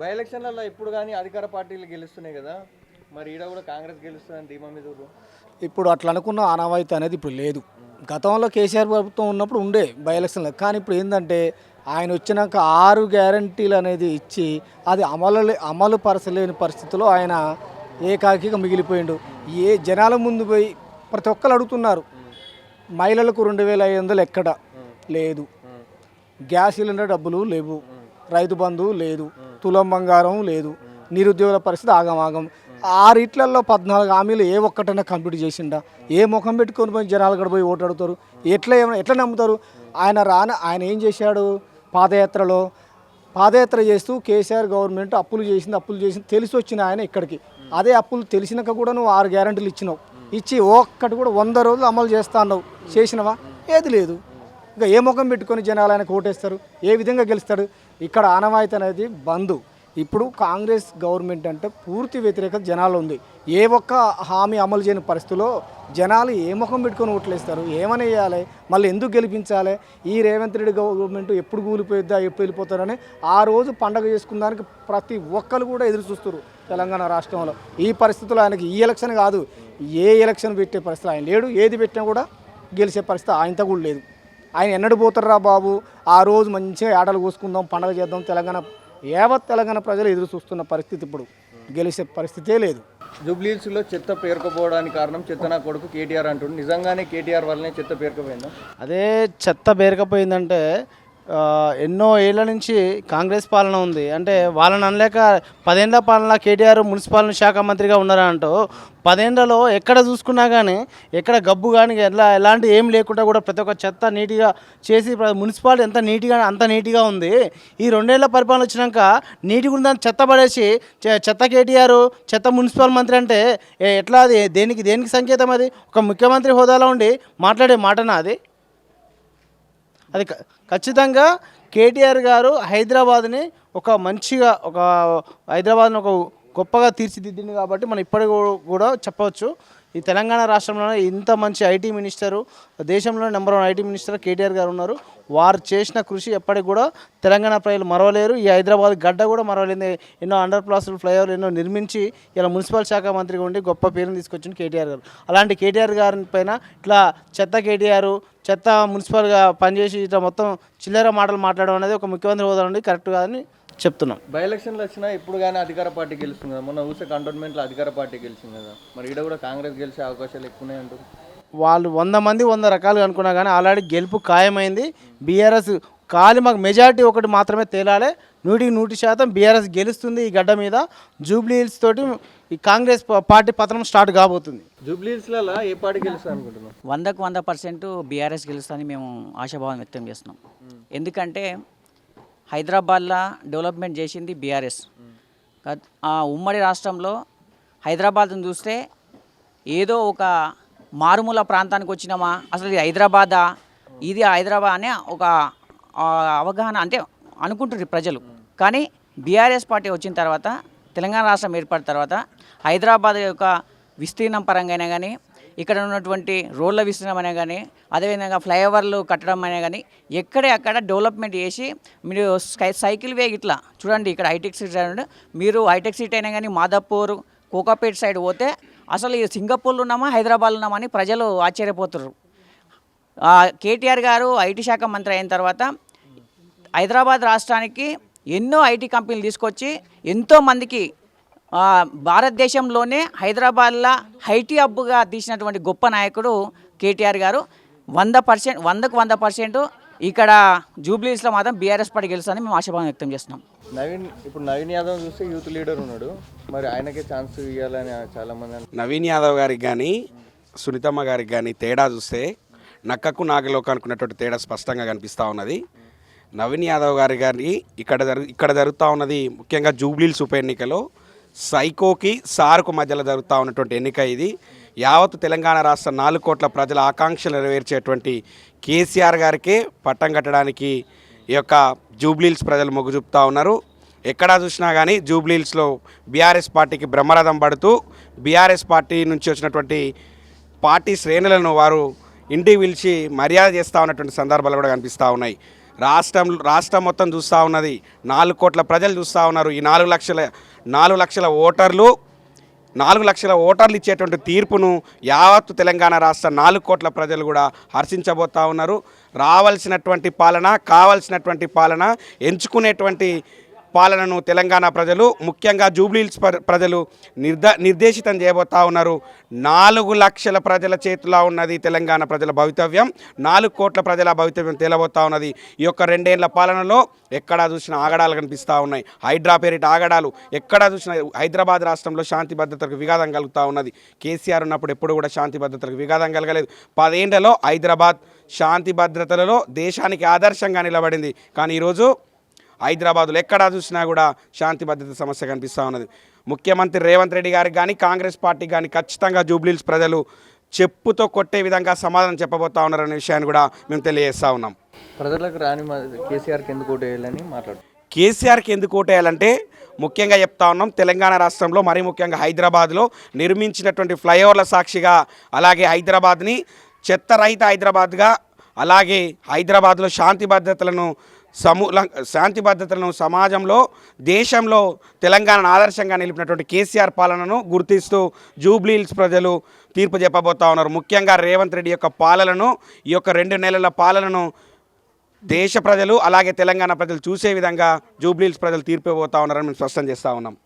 By ఎలక్షన్లలో ఇప్పుడు కానీ అధికార పార్టీలు గెలుస్తున్నాయి కదా మరి ఈడ కూడా కాంగ్రెస్ గెలుస్తుందని ధీమా మీద ఇప్పుడు అట్లా అనుకున్న ఆనవాయితీ అనేది ఇప్పుడు లేదు. గతంలో కేసీఆర్ ప్రభుత్వం ఉన్నప్పుడు ఉండే బై ఎలక్షన్లు కానీ ఇప్పుడు ఏంటంటే ఆయన వచ్చినాక ఆరు గ్యారంటీలు అనేది ఇచ్చి అది అమలు అమలు పరచలేని పరిస్థితిలో ఆయన ఏకాకిగా మిగిలిపోయిండు. ఏ జనాల ముందు పోయి ప్రతి ఒక్కరు అడుగుతున్నారు మహిళలకు రెండు వేల ఐదు వందలు ఎక్కడ? లేదు. గ్యాస్ సిలిండర్ డబ్బులు లేవు. రైతు బంధువు లేదు. తులం బంగారం లేదు. నిరుద్యోగుల పరిస్థితి ఆగమాగం. ఆరిట్లలో పద్నాలుగు హామీలు ఏ ఒక్కటైనా కంప్లీట్ చేసిండా? ఏ ముఖం పెట్టుకొని పోయి జనాలు కూడా పోయి ఓటు అడుగుతారు ఎట్లా ఏమైనా ఎట్లా నమ్ముతారు? ఆయన రాన ఆయన ఏం చేశాడు? పాదయాత్రలో పాదయాత్ర చేస్తూ కేసీఆర్ గవర్నమెంట్ అప్పులు చేసింది అప్పులు చేసింది. తెలిసి వచ్చిన ఆయన ఇక్కడికి. అదే అప్పులు తెలిసినాక కూడా నువ్వు ఆరు గ్యారంటీలు ఇచ్చినావు. ఇచ్చి ఒక్కటి కూడా వంద రోజులు అమలు చేస్తా అన్నావు. చేసినవా? ఏది లేదు. ఇంకా ఏ ముఖం పెట్టుకొని జనాలు ఆయనకు ఓటేస్తారు? ఏ విధంగా గెలుస్తాడు? ఇక్కడ ఆనవాయితీ అనేది బంద్. ఇప్పుడు కాంగ్రెస్ గవర్నమెంట్ అంటే పూర్తి వ్యతిరేకత జనాలు ఉంది. ఏ ఒక్క హామీ అమలు చేయని పరిస్థితిలో జనాలు ఏ ముఖం పెట్టుకొని ఓట్లేస్తారు ఏమని వేయాలి మళ్ళీ ఎందుకు గెలిపించాలి? ఈ రేవంత్ రెడ్డి గవర్నమెంట్ ఎప్పుడు కూలిపోయిద్దా ఎప్పుడు వెళ్ళిపోతారని ఆ రోజు పండగ చేసుకున్నానికి ప్రతి ఒక్కరు కూడా ఎదురు చూస్తారు తెలంగాణ రాష్ట్రంలో. ఈ పరిస్థితుల్లో ఆయనకి ఈ ఎలక్షన్ కాదు. ఏ ఎలక్షన్ పెట్టే పరిస్థితి ఆయన లేడు. ఏది పెట్టినా కూడా గెలిచే పరిస్థితి ఆయనతో కూడా లేదు. ఆయన ఎన్నడు పోతారా బాబు? ఆ రోజు మంచిగా ఆటలు కోసుకుందాం పండగ చేద్దాం తెలంగాణ యావత్ తెలంగాణ ప్రజలు ఎదురు చూస్తున్న పరిస్థితి ఇప్పుడు. గెలిచే పరిస్థితే లేదు. జూబ్లీహిల్స్లో చెత్త పేరుకుపోవడానికి కారణం చెత్త నా కొడుకు కేటీఆర్ అంటుండు. నిజంగానే కేటీఆర్ వల్లనే చెత్త పేరుకుపోయిందా? అదే చెత్త పేరుకపోయిందంటే ఎన్నో ఏళ్ళ నుంచి కాంగ్రెస్ పాలన ఉంది. అంటే వాళ్ళని అనలేక పదేళ్ళ పాలన కేటీఆర్ మున్సిపాలిటీ శాఖ మంత్రిగా ఉన్నారంటూ పదేళ్ళలో ఎక్కడ చూసుకున్నా కానీ ఎక్కడ గబ్బు కానీ ఎలా ఎలాంటి ఏం లేకుండా కూడా ప్రతి ఒక్క చెత్త నీట్గా చేసి మున్సిపాలిటీ ఎంత నీట్గా అంత నీట్గా ఉంది. ఈ రెండేళ్ళ పరిపాలన వచ్చినాక నీట్గా గురించి చెత్త పడేసి చె- చెత్త కేటీఆర్ చెత్త మున్సిపల్ మంత్రి అంటే ఏ- ఎట్లా అది? దేనికి దేనికి సంకేతం అది? ఒక ముఖ్యమంత్రి హోదాలో ఉండి మాట్లాడే మాటనా అది? అది క- ఖచ్చితంగా కేటీఆర్ గారు హైదరాబాద్ని ఒక మంచిగా ఒక హైదరాబాద్ని ఒక గొప్పగా తీర్చిదిద్దింది కాబట్టి మనం ఇప్పటికి కూడా చెప్పవచ్చు. ఈ తెలంగాణ రాష్ట్రంలోనే ఇంత మంచి ఐటీ మినిస్టరు దేశంలో number one IT minister KTR గారు ఉన్నారు. వారు చేసిన కృషి ఎప్పటికి కూడా తెలంగాణ ప్రజలు మరవలేరు. ఈ హైదరాబాద్ గడ్డ కూడా మరవలేదు ఎన్నో అండర్ ప్లాస్లు ఫ్లైఓవర్లు ఎన్నో నిర్మించి ఇలా మున్సిపల్ శాఖ మంత్రిగా ఉండి గొప్ప పేరుని తీసుకొచ్చిన కేటీఆర్ గారు. అలాంటి కేటీఆర్ గారి పైన ఇట్లా చెత్త కేటీఆర్ చెత్త మున్సిపల్గా పనిచేసి ఇట్లా మొత్తం చిల్లర మాటలు మాట్లాడడం అనేది ఒక ముఖ్యమంత్రి హోదా నుండి కరెక్ట్ కాదని చెప్తున్నాం. బై ఎలక్షన్లు వచ్చినా ఇప్పుడు కానీ అధికార పార్టీ గెలుస్తుంది కదా. మొన్న ఊసే కంటోన్మెంట్లో అధికార పార్టీ గెలిచింది కదా. మరి ఈడ కూడా కాంగ్రెస్ గెలిచే అవకాశాలు ఎక్కువనే అంటారు వాళ్ళు వంద మంది వంద రకాలుగా అనుకున్నా కానీ ఆల్రెడీ గెలుపు ఖాయమైంది. బీఆర్ఎస్ కాలి మాకు మెజారిటీ ఒకటి మాత్రమే తేలాలి. నూటికి నూటి శాతం బీఆర్ఎస్ గెలుస్తుంది ఈ గడ్డ మీద. జూబ్లీ హిల్స్ తోటి ఈ కాంగ్రెస్ పార్టీ పతనం స్టార్ట్ కాబోతుంది. జూబ్లీహిల్స్లలో ఏ పార్టీ గెలుస్తుంది అనుకుంటున్నాం వందకు వంద పర్సెంట్ బీఆర్ఎస్ గెలుస్తుందని మేము ఆశాభావం వ్యక్తం చేస్తున్నాం. ఎందుకంటే హైదరాబాద్లో డెవలప్మెంట్ చేసింది బీఆర్ఎస్. ఆ ఉమ్మడి రాష్ట్రంలో హైదరాబాద్ను చూస్తే ఏదో ఒక మారుమూల ప్రాంతానికి వచ్చినామా అసలు ఇది హైదరాబాదా? ఇది హైదరాబాద్ అనే ఒక అవగాహన అంటే అనుకుంటున్నారు ప్రజలు. కానీ బీఆర్ఎస్ పార్టీ వచ్చిన తర్వాత తెలంగాణ రాష్ట్రం ఏర్పడిన తర్వాత హైదరాబాద్ యొక్క విస్తీర్ణం పరంగా అయినా కానీ ఇక్కడ ఉన్నటువంటి రోడ్ల విస్తీర్ణం అయినా కానీ అదేవిధంగా ఫ్లైఓవర్లు కట్టడం అయినా కానీ ఎక్కడే అక్కడ డెవలప్మెంట్ చేసి మీరు స్కై సైకిల్ వే ఇట్లా చూడండి ఇక్కడ హైటెక్ సిటీ చూడండి మీరు హైటెక్ సిటీ అయినా కానీ మాదాపూర్ కోకాపేట్ సైడ్ పోతే అసలు ఈ సింగపూర్లో ఉన్నామా హైదరాబాద్లో ఉన్నామా అని ప్రజలు ఆశ్చర్యపోతున్నారు కేటీఆర్ గారు ఐటీ శాఖ మంత్రి అయిన తర్వాత హైదరాబాద్ రాష్ట్రానికి ఎన్నో ఐటీ కంపెనీలు తీసుకొచ్చి ఎంతో మందికి ఆ, భారతదేశంలోనే హైదరాబాద్లో ఐటీ హబ్గా తీసినటువంటి గొప్ప నాయకుడు కేటీఆర్ గారు. వంద పర్సెంట్ వందకు వంద పర్సెంట్ ఇక్కడ జూబ్లీస్లో మాత్రం బీఆర్ఎస్ పార్టీ గెలుస్తుందని మేము ఆశాభావం వ్యక్తం చేస్తున్నాం. నవీన్ ఇప్పుడు నవీన్ యాదవ్ చూస్తే యూత్ లీడర్ ఉన్నాడు. మరి ఆయనకే ఛాన్స్ ఇవ్వాలని చాలా మంది అంటున్నారు. నవీన్ యాదవ్ గారికి కానీ సునీతమ్మ గారికి కానీ తేడా చూస్తే నక్కకు నాగలోకి అనుకున్నటువంటి తేడా స్పష్టంగా కనిపిస్తూ ఉన్నది. నవీన్ యాదవ్ గారి గారి ఇక్కడ జరు ఇక్కడ జరుగుతూ ఉన్నది ముఖ్యంగా జూబ్లీల్స్ ఉప ఎన్నికలో సైకోకి సార్కు మధ్యలో జరుగుతూ ఉన్నటువంటి ఎన్నిక ఇది. యావత్ తెలంగాణ రాష్ట్ర నాలుగు కోట్ల ప్రజల ఆకాంక్షలు నెరవేర్చేటువంటి కేసీఆర్ గారికే పట్టం కట్టడానికి ఈ యొక్క జూబ్లీల్స్ ప్రజలు మొగ్గు చూపుతా ఉన్నారు. ఎక్కడా చూసినా కానీ జూబ్లీల్స్లో బీఆర్ఎస్ పార్టీకి బ్రహ్మరథం పడుతూ బీఆర్ఎస్ పార్టీ నుంచి వచ్చినటువంటి పార్టీ శ్రేణులను వారు ఇంటికి పిలిచి మర్యాద చేస్తూ ఉన్నటువంటి సందర్భాలు కూడా కనిపిస్తూ ఉన్నాయి. రాష్ట్రం రాష్ట్రం మొత్తం చూస్తూ ఉన్నది. నాలుగు కోట్ల ప్రజలు చూస్తూ ఉన్నారు. ఈ నాలుగు లక్షల నాలుగు లక్షల ఓటర్లు నాలుగు లక్షల ఓటర్లు ఇచ్చేటువంటి తీర్పును యావత్తు తెలంగాణ రాష్ట్ర నాలుగు కోట్ల ప్రజలు కూడా హర్షించబోతా ఉన్నారు. రావాల్సినటువంటి పాలన కావాల్సినటువంటి పాలన ఎంచుకునేటువంటి పాలనను తెలంగాణ ప్రజలు ముఖ్యంగా జూబ్లీహిల్స్ ప్ర- ప్రజలు నిర్ద నిర్దేశితం చేయబోతా ఉన్నారు. నాలుగు లక్షల ప్రజల చేతిలో ఉన్నది తెలంగాణ ప్రజల భవితవ్యం. నాలుగు కోట్ల ప్రజల భవితవ్యం తేలబోతా ఉన్నది. ఈ యొక్క రెండేళ్ళ పాలనలో ఎక్కడా చూసిన ఆగడాలు కనిపిస్తూ ఉన్నాయి. హైడ్రా పేరిట ఆగడాలు ఎక్కడా చూసిన హైదరాబాద్ రాష్ట్రంలో శాంతి భద్రతలకు విఘాతం కలుగుతూ ఉన్నది. కేసీఆర్ ఉన్నప్పుడు ఎప్పుడు కూడా శాంతి భద్రతలకు విఘాతం కలగలేదు. పదేండ్లలో హైదరాబాద్ శాంతి భద్రతలలో దేశానికి ఆదర్శంగా నిలబడింది. కానీ ఈరోజు హైదరాబాద్లో ఎక్కడా చూసినా కూడా శాంతి భద్రత సమస్య కనిపిస్తూ ఉన్నది. ముఖ్యమంత్రి రేవంత్ రెడ్డి గారికి కానీ కాంగ్రెస్ పార్టీకి కానీ ఖచ్చితంగా జూబ్లీల్స్ ప్రజలు చెప్పుతో కొట్టే విధంగా సమాధానం చెప్పబోతా ఉన్నారనే విషయాన్ని కూడా మేము తెలియజేస్తా ఉన్నాం. ప్రజలకు రాని కేసీఆర్కి ఎందుకు ఓటు వేయాలని మాట్లాడు కేసీఆర్కి ఎందుకు ఓటేయాలంటే ముఖ్యంగా చెప్తా ఉన్నాం తెలంగాణ రాష్ట్రంలో మరీ ముఖ్యంగా హైదరాబాద్లో నిర్మించినటువంటి ఫ్లైఓవర్ల సాక్షిగా అలాగే హైదరాబాద్ని చెత్త రహిత హైదరాబాద్గా అలాగే హైదరాబాద్లో శాంతి భద్రతలను సమూల శాంతి భద్రతలను సమాజంలో దేశంలో తెలంగాణను ఆదర్శంగా నిలిపినటువంటి కేసీఆర్ పాలనను గుర్తిస్తూ జూబ్లీహిల్స్ ప్రజలు తీర్పు చెప్పబోతా ఉన్నారు. ముఖ్యంగా రేవంత్ రెడ్డి యొక్క పాలనను ఈ యొక్క రెండు నెలల పాలనను దేశ ప్రజలు అలాగే తెలంగాణ ప్రజలు చూసే విధంగా జూబ్లీహిల్స్ ప్రజలు తీర్పు పోతా ఉన్నారని మేము స్పష్టం చేస్తూ ఉన్నాం.